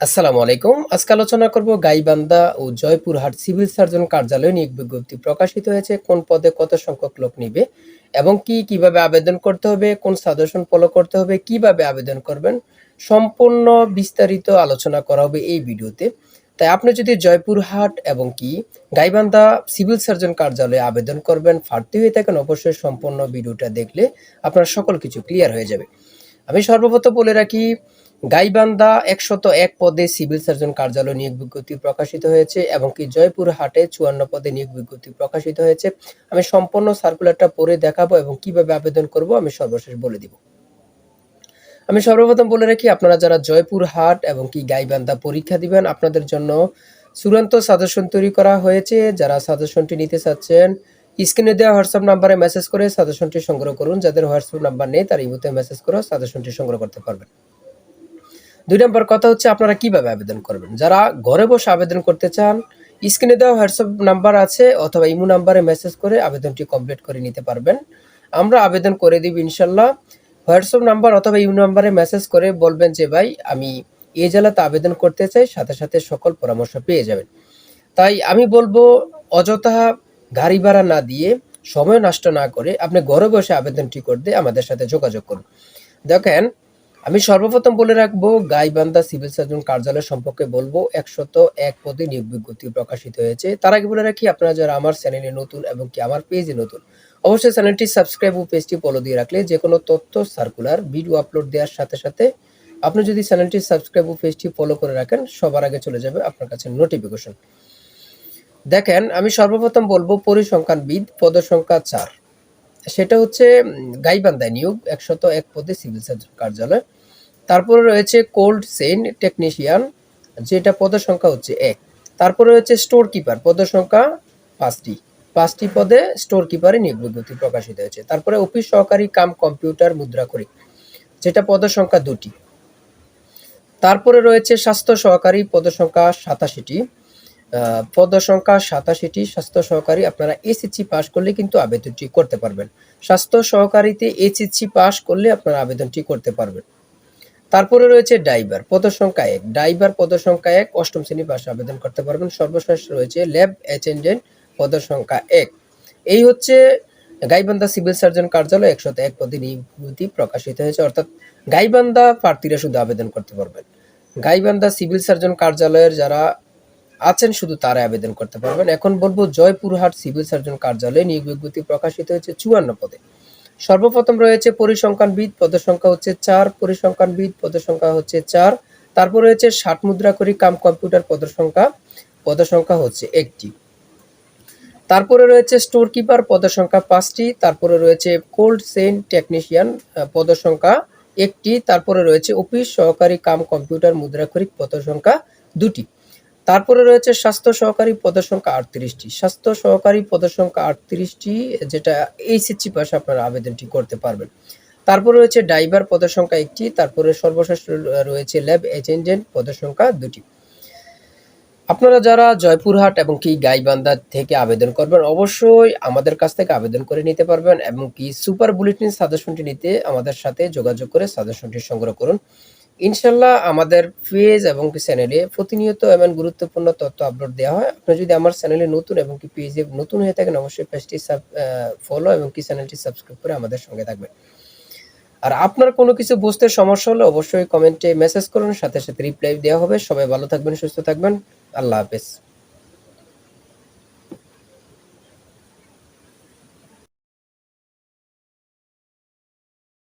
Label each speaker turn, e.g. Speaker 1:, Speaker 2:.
Speaker 1: আসসালামু আলাইকুম। আজকে আলোচনা করব গাইবান্ধা ও জয়পুরহাট সিভিল সার্জন কার্যালয়ে নিয়োগ বিজ্ঞপ্তি প্রকাশিত হয়েছে। কোন পদে কত সংখ্যক লোক নিবে এবং কি কীভাবে আবেদন করতে হবে, কোন সাজেশন ফলো করতে হবে, কীভাবে আবেদন করবেন, সম্পূর্ণ বিস্তারিত আলোচনা করা হবে এই ভিডিওতে। তাই আপনি যদি জয়পুরহাট এবং কি গাইবান্ধা সিভিল সার্জন কার্যালয়ে আবেদন করবেন প্রার্থী হয়ে থাকেন, অবশ্যই সম্পূর্ণ ভিডিওটা দেখলে আপনার সকল কিছু ক্লিয়ার হয়ে যাবে। আমি সর্বপ্রথম বলে রাখি গাইবান্ধা একশত এক পদে সিভিল সার্জন কার্যালয় নিয়োগ বিজ্ঞপ্তি প্রকাশিত হয়েছে এবং কি জয়পুর হাটে চুয়ান্ন পদে নিয়োগ বিজ্ঞপ্তি প্রকাশিত হয়েছে। আমি সম্পূর্ণ সার্কুলারটা পড়ে দেখাবো এবং কীভাবে আবেদন করব আমি সর্বশেষ বলে দিব। আমি সর্বপ্রথম বলে রাখি, আপনারা যারা জয়পুর হাট এবং কি গাইবান্ধা পরীক্ষা দিবেন, আপনাদের জন্য চূড়ান্ত সাজেশন তৈরি করা হয়েছে। যারা সাজেশনটি নিতে চাচ্ছেন, স্ক্রিনে দেওয়া হোয়াটসঅ্যাপ নাম্বারে মেসেজ করে সাজেশনটি সংগ্রহ করুন। যাদের হোয়াটসঅ্যাপ নাম্বার নেই, তার ইমুতে মেসেজ করে সাজেশনটি সংগ্রহ করতে পারবেন। দুই নম্বর কথা হচ্ছে আপনারা কীভাবে আবেদন করবেন? যারা ঘরে বসে আবেদন করতে চান স্ক্রিনে দেওয়া হোয়াটসঅ্যাপ নাম্বার আছে অথবা ইমো নাম্বারে মেসেজ করে আবেদনটি কমপ্লিট করে নিতে পারবেন। আমরা আবেদন করে দিব ইনশাল্লাহ হোয়াটসঅ্যাপ নাম্বার অথবা ইমো নাম্বারে মেসেজ করে বলবেন যে, ভাই, আমি এই জেলাতে আবেদন করতে চাই, সাথে সাথে সকল পরামর্শ পেয়ে যাবেন। তাই আমি বলব, অযথা গাড়ি ভাড়া না দিয়ে সময় নষ্ট না করে আপনি ঘরে বসে আবেদনটি করতে আমাদের সাথে যোগাযোগ করুন। দেখেন আমি সর্বপ্রথম বলে রাখব, গাইবান্ধা সিভিল সার্জন কার্যালয় সম্পর্কে বলব, একশত এক পদে নিয়োগ বিজ্ঞপ্তি প্রকাশিত হয়েছে। তার আগে বলে রাখি, আপনারা যারা আমার চ্যানেলে নতুন এবং কি আমার পেজে নতুন, অবশ্যই চ্যানেলটি সাবস্ক্রাইব ও পেজটি ফলো দিয়ে রাখলে যে কোনো তথ্য সার্কুলার ভিডিও আপলোড দেওয়ার সাথে সাথে আপনি যদি চ্যানেলটি সাবস্ক্রাইব ও পেজটি ফলো করে রাখেন, সবার আগে চলে যাবে আপনার কাছে নোটিফিকেশন দেখেন, আমি সর্বপ্রথম বলব, পরিসংখ্যানবিদ, পদসংখ্যা চার। সেটা হচ্ছে গাইবান্ধায় নিয়োগ, একশত এক পদে সিভিল সার্জন কার্যালয়। তারপরে রয়েছে কোল্ড চেইন টেকনিশিয়ান যেটা পদের সংখ্যা হচ্ছে এক। তারপরে রয়েছে স্টোর কিপার পদের সংখ্যা পাঁচটি। পাঁচটি পদে স্টোর কিপারে নিয়োগ প্রকাশিত হয়েছে। তারপরে অফিস সহকারী কাম কম্পিউটার মুদ্রাকরী যেটা পদের সংখ্যা দুটি। তারপরে রয়েছে স্বাস্থ্য সহকারী পদের সংখ্যা সাতাশিটি। আহ, পদ সংখ্যা সাতাশিটি। স্বাস্থ্য সহকারী আপনারা এসএসসি পাশ করলে কিন্তু আবেদনটি করতে পারবেন। স্বাস্থ্য সহকারীতে এইচএসসি পাশ করলে আপনারা আবেদনটি করতে পারবেন। তারপরে রয়েছে ড্রাইভার পদ সংখ্যা এক। ড্রাইভার পদ সংখ্যা এক, অষ্টম শ্রেণি পাশে আবেদন করতে পারবেন। সর্বশেষ রয়েছে ল্যাব অ্যাটেন্ডেন্ট পদ সংখ্যা এক। এই হচ্ছে গাইবান্ধা সিভিল সার্জন কার্যালয় একশত এক পদে নিয়োগটি প্রকাশিত হয়েছে। অর্থাৎ গাইবান্ধা প্রার্থীরা শুধু আবেদন করতে পারবেন। গাইবান্ধা সিভিল সার্জন কার্যালয়ের যারা আছেন, শুধু তারা আবেদন করতে পারবেন। এখন বলব জয়পুরহাট সিভিল সার্জন কার্যালয়ে নিয়োগ বিজ্ঞপ্তি প্রকাশিত হয়েছে চুয়ান্ন পদে। সর্বপ্রথম রয়েছে পরিসংখ্যানবিদ পদের সংখ্যা হচ্ছে চার পরিসংখ্যানবিদ পদের সংখ্যা হচ্ছে চার। তারপর রয়েছে ষাট মুদ্রা করি কাম কম্পিউটার পদের সংখ্যা পদের সংখ্যা হচ্ছে একটি। তারপরে রয়েছে স্টোর কিপার পদের সংখ্যা পাঁচটি। তারপরে রয়েছে কোল্ড চেইন টেকনিশিয়ান পদের সংখ্যা একটি। তারপরে রয়েছে অফিস সহকারী কাম কম্পিউটার মুদ্রাক্ষরিক পদের সংখ্যা দুটি। তারপরে রয়েছে স্বাস্থ্য সহকারী পদের সংখ্যা আটত্রিশটি। স্বাস্থ্য সহকারী পদের সংখ্যা আটত্রিশটি, যেটা এইচএসসি পাশে আপনারা আবেদনটি করতে পারবেন। তারপরে রয়েছে ড্রাইভার পদের সংখ্যা একটি, তারপরে সর্বশেষ রয়েছে ল্যাব এজেন্টেন্ট পদের সংখ্যা দুটি। আপনারা যারা জয়পুরহাট এবং কি গাইবান্ধা থেকে আবেদন করবেন, অবশ্যই আমাদের কাছ থেকে আবেদন করে নিতে পারবেন এবং কি সুপার বুলেটিন সাজেশনটি নিতে আমাদের সাথে যোগাযোগ করে সাজেশনটি সংগ্রহ করুন। ইনশাল্লাহ আমাদের পেজ এবং কি চ্যানেলে প্রতিনিয়ত এমন গুরুত্বপূর্ণ তথ্য আপলোড দেওয়া হয়। আপনি যদি আমার চ্যানেলে নতুন এবং কি পেজে নতুন হয়ে থাকেন, অবশ্যই পেজটি সাব ফলো এবং কি চ্যানেলটি সাবস্ক্রাইব করে আমাদের সঙ্গে থাকবেন। আর আপনার কোনো কিছু বুঝতে সমস্যা হলে অবশ্যই কমেন্টে মেসেজ করুন, সাথে সাথে রিপ্লাই দেওয়া হবে। সবাই ভালো থাকবেন, সুস্থ থাকবেন। আল্লাহ হাফেজ।